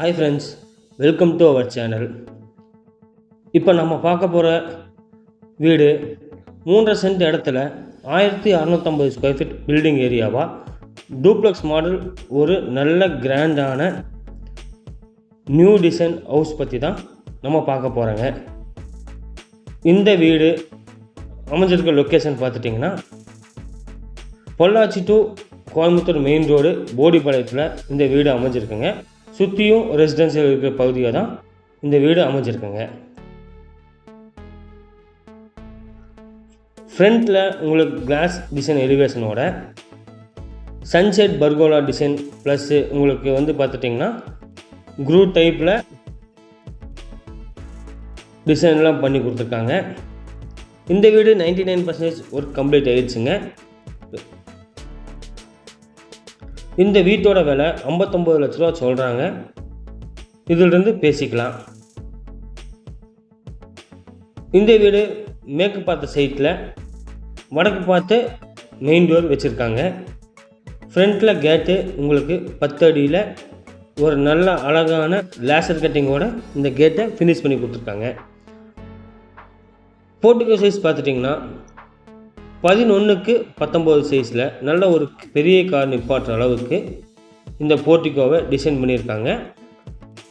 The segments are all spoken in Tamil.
Hi friends welcome to our channel இப்போ நம்ம பார்க்க போகிற வீடு மூன்றரை சென்ட் இடத்துல ஆயிரத்தி அறநூற்றம்பது ஸ்கொயர் ஃபீட் பில்டிங் ஏரியாவாக டூப்ளெக்ஸ் மாடல் ஒரு நல்ல கிராண்டான நியூ டிசைன் ஹவுஸ் பற்றி தான் நம்ம பார்க்க போகிறோங்க இந்த வீடு அமைஞ்சிருக்க லொக்கேஷன் பார்த்துட்டிங்கன்னா Pollachi to Coimbatore main road போடிப்பாளையத்தில் இந்த வீடு அமைஞ்சிருக்குங்க. சுற்றியும் ரெசிடென்சியல் இருக்கிற பகுதியாக தான் இந்த வீடு அமைஞ்சிருக்குங்க. ஃப்ரண்ட்டில் உங்களுக்கு கிளாஸ் டிசைன் எலிவேஷனோட சன்செட் பர்கோலா டிசைன் ப்ளஸ்ஸு உங்களுக்கு வந்து பார்த்துட்டிங்கன்னா குரூ டைப்பில் டிசைன்லாம் பண்ணி கொடுத்துருக்காங்க. இந்த வீடு ninety nine percentage work complete ஆயிடுச்சுங்க. இந்த வீட்டோட விலை ஐம்பத்தொம்பது லட்ச ரூபா சொல்கிறாங்க இதிலிருந்து பேசிக்கலாம். இந்த வீடு மேற்கு பார்த்த சைட்டில் வடக்கு பார்த்து மெயின் டோர் வச்சுருக்காங்க. ஃப்ரண்ட்டில் கேட்டு உங்களுக்கு பத்து அடியில் ஒரு நல்ல அழகான லேசர் கட்டிங்கோட இந்த கேட்டை ஃபினிஷ் பண்ணி கொடுத்துருக்காங்க. போர்ட்டிகோ சைஸ் பார்த்துட்டிங்கன்னா பதினொன்றுக்கு பத்தொம்போது சைஸில் நல்ல ஒரு பெரிய கார் நிப்பாட்டுற அளவுக்கு இந்த போர்ட்டிகோவை டிசைன் பண்ணியிருக்காங்க.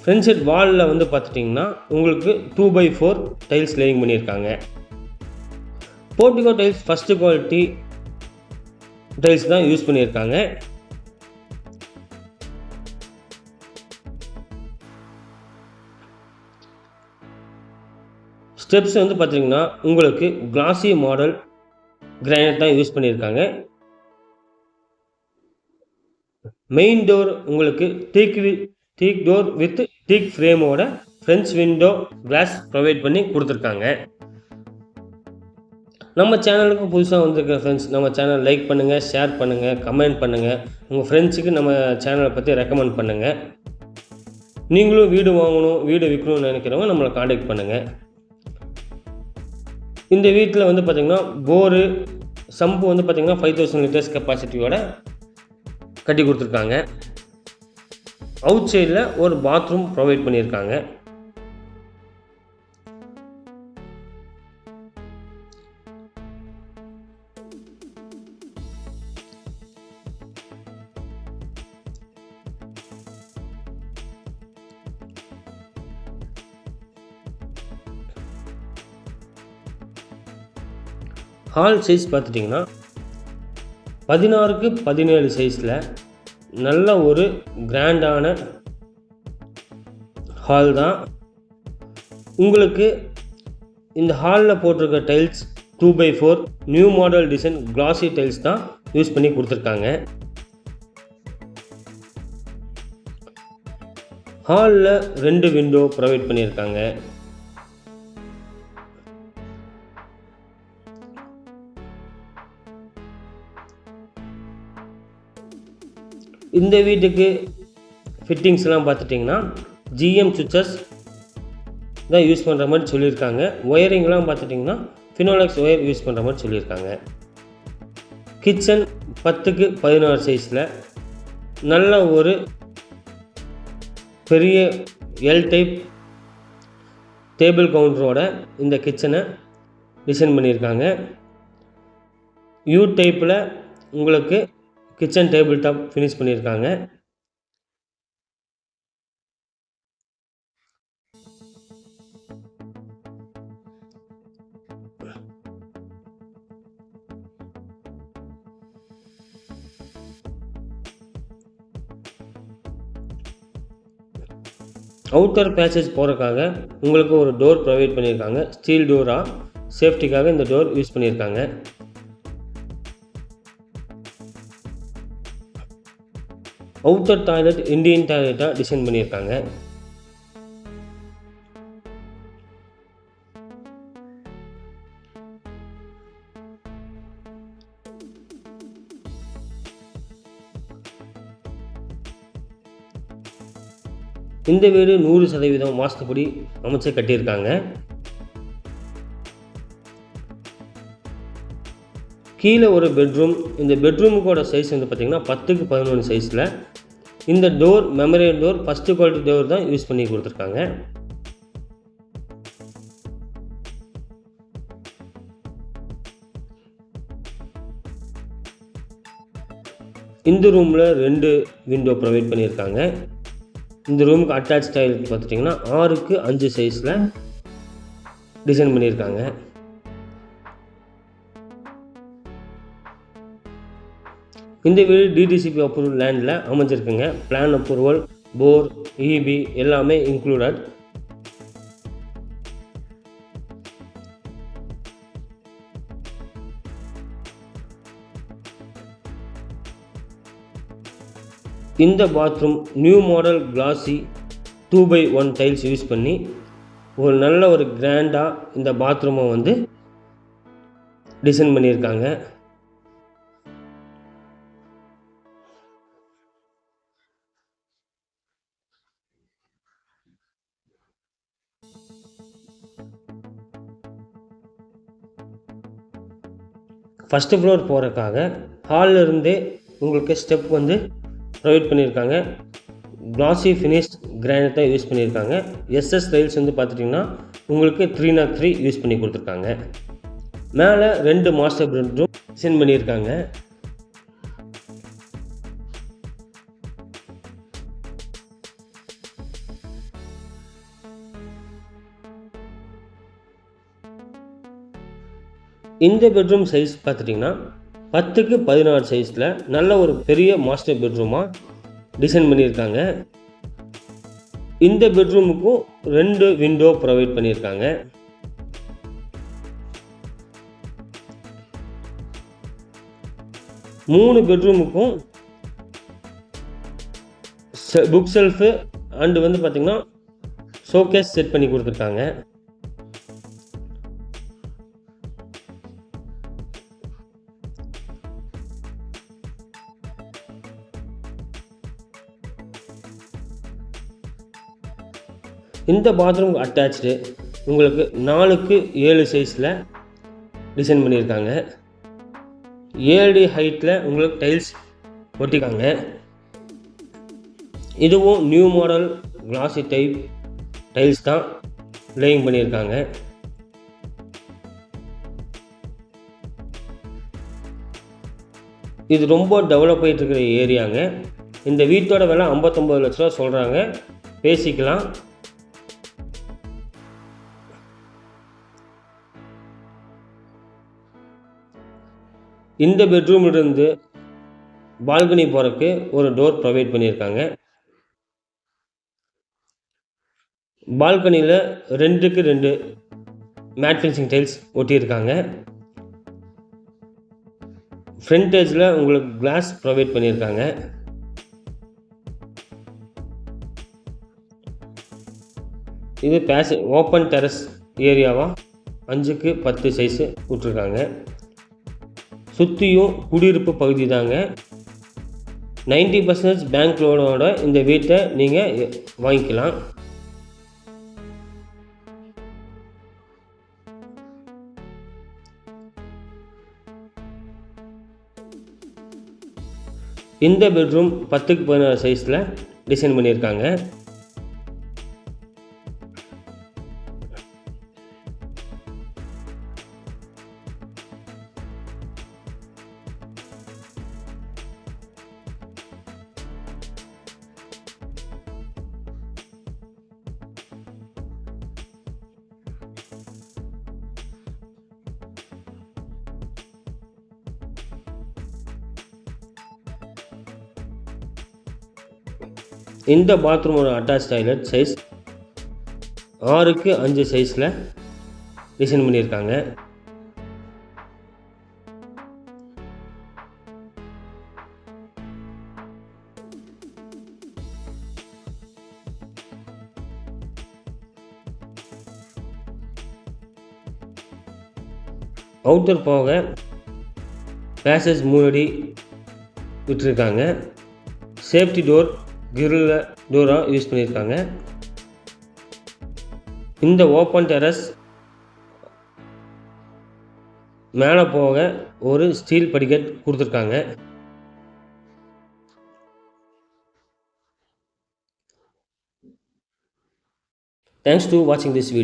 ஃப்ரண்ட் சைட் வாலில் வந்து பார்த்துட்டிங்கன்னா உங்களுக்கு two by four tiles laying பண்ணியிருக்காங்க. Portico tiles first quality tiles தான் யூஸ் பண்ணியிருக்காங்க. ஸ்டெப்ஸ் வந்து பார்த்தீங்கன்னா உங்களுக்கு கிளாசி மாடல் கிரானைட் தான் யூஸ் பண்ணியிருக்காங்க. மெயின் டோர் உங்களுக்கு teak teak door with teak ஃப்ரேமோட French window glass provide பண்ணி கொடுத்துருக்காங்க. நம்ம சேனலுக்கு புதுசாக வந்திருக்கிற ஃப்ரெண்ட்ஸ் நம்ம சேனல் லைக் பண்ணுங்கள் ஷேர் பண்ணுங்கள் கமெண்ட் பண்ணுங்கள் உங்கள் ஃப்ரெண்ட்ஸுக்கு நம்ம சேனலை பற்றி ரெக்கமெண்ட் பண்ணுங்கள் நீங்களும் வீடு வாங்கணும் வீடு விற்கணும்னு நினைக்கிறவங்க நம்மளை காண்டாக்ட் பண்ணுங்கள் இந்த வீட்டில் வந்து பார்த்திங்கன்னா போரு சம்பு வந்து பார்த்திங்கன்னா ஃபைவ் தௌசண்ட் லிட்டர்ஸ் கெப்பாசிட்டியோட கட்டி கொடுத்துருக்காங்க. அவுட் சைடில் ஒரு பாத்ரூம் ப்ரொவைட் பண்ணியிருக்காங்க. ஹால் சைஸ் பார்த்துட்டிங்கன்னா பதினாறுக்கு பதினேழு சைஸில் நல்ல ஒரு கிராண்டான ஹால் தான். உங்களுக்கு இந்த ஹாலில் போட்டிருக்க tiles two by four new model design classy tiles தான் யூஸ் பண்ணி கொடுத்துருக்காங்க. ஹாலில் ரெண்டு விண்டோ ப்ரொவைட் பண்ணியிருக்காங்க இந்த வீட்டுக்கு ஃபிட்டிங்ஸ்லாம் பார்த்துட்டிங்கன்னா ஜிஎம் சுவிச்சஸ் தான் யூஸ் பண்ணுற மாதிரி சொல்லியிருக்காங்க. ஒயரிங்லாம் பார்த்துட்டிங்கன்னா ஃபினோலக்ஸ் ஒயர் யூஸ் பண்ணுற மாதிரி சொல்லியிருக்காங்க. கிச்சன் பத்துக்கு பதினாறு சைஸில் நல்ல ஒரு பெரிய எல் டைப் டேபிள் கவுண்டரோட இந்த கிச்சனை டிசைன் பண்ணியிருக்காங்க. யூ டைப்பில் உங்களுக்கு கிச்சன் டேபிள் டாப் ஃபினிஷ் பண்ணியிருக்காங்க. அவுட்டர் பேசேஜ் போகிறதுக்காக உங்களுக்கு ஒரு டோர் ப்ரொவைட் பண்ணியிருக்காங்க. ஸ்டீல் டோராக சேஃப்டிக்காக இந்த டோர் யூஸ் பண்ணியிருக்காங்க. அவுட்டர் டாய்லெட் இந்தியன் டாய்லெட்டாக டிசைன் பண்ணியிருக்காங்க. இந்த வீடு நூறு சதவீதம் வாஸ்துப்படி அமைச்சு கட்டியிருக்காங்க. கீழே ஒரு பெட்ரூம் இந்த பெட்ரூமுக்கோட சைஸ் வந்து பார்த்திங்கன்னா பத்துக்கு பதினொன்று சைஸில் இந்த door memorial door first quality door தான் யூஸ் பண்ணி கொடுத்துருக்காங்க. இந்த ரூமில் ரெண்டு விண்டோ ப்ரொவைட் பண்ணியிருக்காங்க. இந்த ரூமுக்கு அட்டாச் ஸ்டைல் பார்த்துட்டிங்கன்னா ஆறுக்கு அஞ்சு சைஸில் டிசைன் பண்ணியிருக்காங்க. இந்த வீடு டிடிசிபி அப்ரூவல் லேண்டில் அமைஞ்சிருக்குங்க. பிளான் அப்ரூவல் போர் இபி எல்லாமே இன்க்ளூடட் இந்த bathroom new model classy two by one tiles use பண்ணி ஒரு நல்ல ஒரு கிராண்டாக இந்த பாத்ரூமை வந்து டிசைன் பண்ணியிருக்காங்க. ஃபஸ்ட்டு ஃப்ளோர் போகிறக்காக ஹாலிலிருந்தே உங்களுக்கு ஸ்டெப் வந்து ப்ரொவைட் பண்ணியிருக்காங்க. கிளாசி ஃபினிஷ்ட் கிரானைட் தான் யூஸ் பண்ணியிருக்காங்க. எஸ்எஸ் ரைல்ஸ் வந்து பார்த்துட்டிங்கன்னா உங்களுக்கு த்ரீ நாட் த்ரீ யூஸ் பண்ணி கொடுத்துருக்காங்க. மேலே ரெண்டு மாஸ்டர் பெட்ரூம் சென்ட் பண்ணியிருக்காங்க. இந்த பெட்ரூம் சைஸ் பார்த்துட்டிங்கன்னா பத்துக்கு பதினாறு சைஸில் நல்ல ஒரு பெரிய மாஸ்டர் பெட்ரூமாக டிசைன் பண்ணியிருக்காங்க. இந்த பெட்ரூமுக்கும் ரெண்டு விண்டோ ப்ரொவைட் பண்ணியிருக்காங்க. மூணு பெட்ரூமுக்கும் புக் செல்ஃபு அண்டு வந்து பார்த்திங்கன்னா ஷோகேஸ் செட் பண்ணி கொடுத்துருக்காங்க. இந்த பாத்ரூம் அட்டாச்சு உங்களுக்கு நாலுக்கு ஏழு சைஸில் டிசைன் பண்ணியிருக்காங்க. ஏழு ஹைட்டில் உங்களுக்கு டைல்ஸ் ஒட்டிக்காங்க இதுவும் new model classy type tiles தான் லேயிங் பண்ணியிருக்காங்க. இது ரொம்ப டெவலப் ஆகிட்டு இருக்கிற ஏரியாங்க இந்த வீட்டோட விலை ஐம்பத்தொம்பது லட்ச ரூபா சொல்கிறாங்க பேசிக்கலாம். இந்த பெட்ரூம்லேருந்து பால்கனி போகிறக்கு ஒரு டோர் ப்ரொவைட் பண்ணியிருக்காங்க. பால்கனியில் ரெண்டுக்கு ரெண்டு மேட் ஃபினிஷிங் டைல்ஸ் ஒட்டியிருக்காங்க. ஃப்ரண்டேஜில் உங்களுக்கு கிளாஸ் ப்ரொவைட் பண்ணியிருக்காங்க. இது பேச ஓப்பன் டெரஸ் ஏரியாவாக அஞ்சுக்கு பத்து சைஸு விட்ருக்காங்க சுற்றியும் குடியிருப்பு பகுதி தாங்க. நைன்டி பர்சன்டேஜ் பேங்க் லோனோட இந்த வீட்டை நீங்கள் வாங்கிக்கலாம். இந்த பெட்ரூம் பத்துக்கு பதினாறு சைஸில் டிசைன் பண்ணியிருக்காங்க. இந்த பாத்ரூமோட அட்டாச் டாய்லெட் சைஸ் ஆறுக்கு அஞ்சு சைஸில் டிசைன் பண்ணியிருக்காங்க. அவுட்டர் போக பேசேஜ் முன்னாடி விட்டுருக்காங்க. சேஃப்டி டோர் கிரில் டோராக யூஸ் பண்ணியிருக்காங்க. இந்த ஓப்பன் டெரஸ் மேலே போக ஒரு ஸ்டீல் படிக்கட் கொடுத்துருக்காங்க. தேங்க்ஸ் டு வாட்சிங் திஸ் வீடியோ